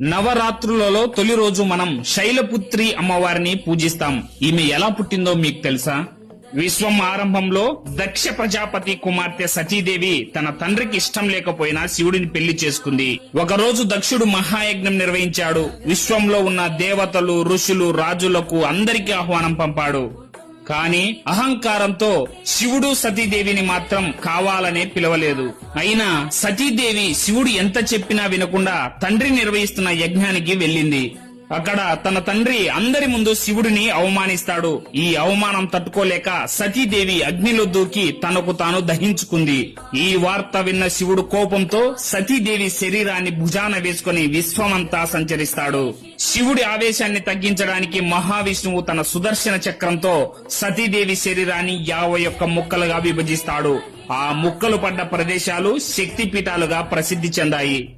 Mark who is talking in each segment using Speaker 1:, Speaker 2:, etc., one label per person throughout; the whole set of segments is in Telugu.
Speaker 1: నవరాత్రులలో తొలి రోజు మనం శైలపుత్రి అమ్మవారిని పూజిస్తాం. ఈమె ఎలా పుట్టిందో మీకు తెలుసా? విశ్వం ఆరంభంలో దక్ష ప్రజాపతి కుమార్తె సతీదేవి తన తండ్రికి ఇష్టం లేకపోయినా శివుడిని పెళ్ళి చేసుకుంది. ఒకరోజు దక్షుడు మహాయజ్ఞం నిర్వహించాడు. విశ్వంలో ఉన్న దేవతలు ఋషులు రాజులకు అందరికీ ఆహ్వానం పంపాడు. కానీ అహంకారంతో శివుడు సతీదేవిని మాత్రం కావాలనే పిలవలేదు. అయినా సతీదేవి శివుడు ఎంత చెప్పినా వినకుండా తండ్రి నిర్వహిస్తున్న యజ్ఞానికి వెళ్ళింది. అక్కడ తన తండ్రి అందరి ముందు శివుడిని అవమానిస్తాడు. ఈ అవమానం తట్టుకోలేక సతీదేవి అగ్నిలో దూకి తనకు తాను దహించుకుంది. ఈ వార్త విన్న శివుడు కోపంతో సతీదేవి శరీరాన్ని భుజాన వేసుకుని విశ్వమంతా సంచరిస్తాడు. శివుడి ఆవేశాన్ని తగ్గించడానికి మహావిష్ణువు తన సుదర్శన చక్రంతో సతీదేవి శరీరాన్ని యాభై ఒక్క ముక్కలుగా విభజిస్తాడు. ఆ ముక్కలు పడ్డ ప్రదేశాలు శక్తి పీఠాలుగా ప్రసిద్ధి చెందాయి.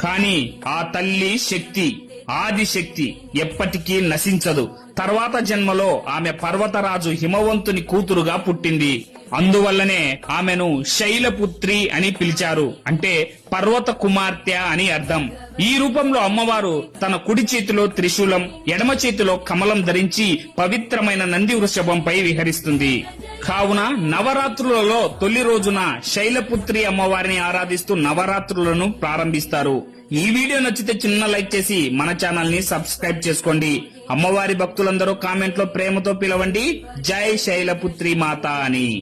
Speaker 1: కాని ఆ తల్లి శక్తి ఆదిశక్తి ఎప్పటికీ నశించదు. తర్వాత జన్మలో ఆమె పర్వతరాజు హిమవంతుని కూతురుగా పుట్టింది. అందువల్లనే ఆమెను శైలపుత్రి అని పిలిచారు. అంటే పర్వత కుమార్తె అని అర్థం. ఈ రూపంలో అమ్మవారు తన కుడి చేతిలో త్రిశూలం ఎడమ చేతిలో కమలం ధరించి పవిత్రమైన నంది వృషభంపై విహరిస్తుంది. కావున నవరాత్రులలో తొలి రోజున శైలపుత్రి అమ్మవారిని ఆరాధిస్తూ నవరాత్రులను ప్రారంభిస్తారు. ఈ వీడియో నచ్చితే చిన్న లైక్ చేసి మన ఛానల్ని సబ్స్క్రైబ్ చేసుకోండి. అమ్మవారి భక్తులందరూ కామెంట్లో ప్రేమతో పిలవండి. జై శైలపుత్రి మాత అని.